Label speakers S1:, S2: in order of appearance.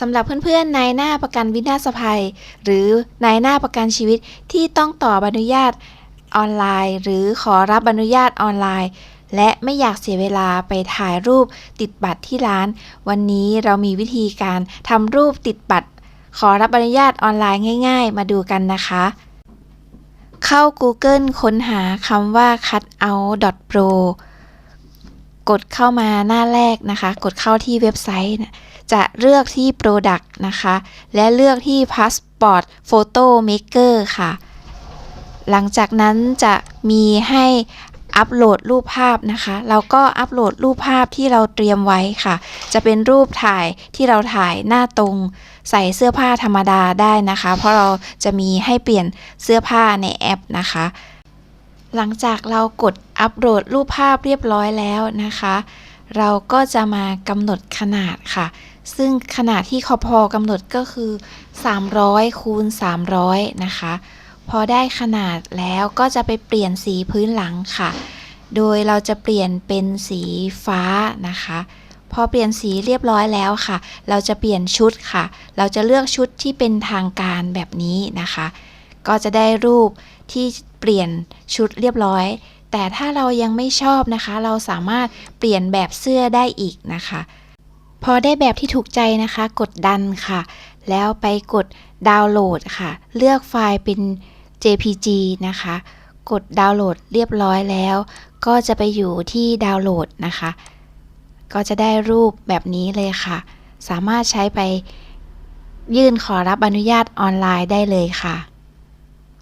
S1: สำหรับเพื่อนๆนายหน้าประกันวินาศภัย หรือนายหน้าประกันชีวิตที่ต้องต่อใบอนุญาตออนไลน์ หรือขอรับใบอนุญาตออนไลน์ และไม่อยากเสียเวลาไปถ่ายรูปติดบัตรที่ร้าน วันนี้เรามีวิธีการทำรูปติดบัตร ขอรับใบอนุญาตออนไลน์ง่าย ๆ มาดูกันนะคะ เข้า Google ค้นหาคำว่า cutout.pro กดเข้ามาหน้าแรกนะคะ กดเข้าที่เว็บไซต์นะจะเลือกที่ Product นะคะ และเลือกที่ Passport Photo Maker ค่ะ หลังจากนั้นจะมีให้อัปโหลดรูปภาพนะคะ เราก็อัปโหลดรูปภาพที่เราเตรียมไว้ค่ะ จะเป็นรูปถ่ายที่เราถ่ายหน้าตรง ใส่เสื้อผ้าธรรมดาได้นะคะ เพราะเราจะมีให้เปลี่ยนเสื้อผ้าในแอปนะคะ หลังจากเรากดอัปโหลดรูปภาพเรียบร้อยแล้วนะคะ เราก็จะมากำหนดขนาดค่ะ ซึ่งขนาดที่คอพอกำหนดก็คือ 300คูณ300 นะคะ พอได้ขนาดแล้วก็จะไปเปลี่ยนสีพื้นหลังค่ะ โดยเราจะเปลี่ยนเป็นสีฟ้านะคะพอเปลี่ยนสีเรียบร้อยแล้วค่ะ เราจะเปลี่ยนชุดค่ะ เราจะเลือกชุดที่เป็นทางการแบบนี้นะคะ ก็จะได้รูปที่เปลี่ยนชุดเรียบร้อย แต่ถ้าเรายังไม่ชอบนะคะ เราสามารถเปลี่ยนแบบเสื้อได้อีกนะคะ พอได้แบบที่ถูกใจนะคะ กดดันค่ะ แล้วไปกดดาวน์โหลดค่ะ เลือกไฟล์เป็น JPG นะคะ กดดาวน์โหลดเรียบร้อยแล้ว ก็จะไปอยู่ที่ดาวน์โหลดนะคะ ก็จะได้รูปแบบนี้เลยค่ะ สามารถใช้ไปยื่นขอรับอนุญาตออนไลน์ได้เลยค่ะ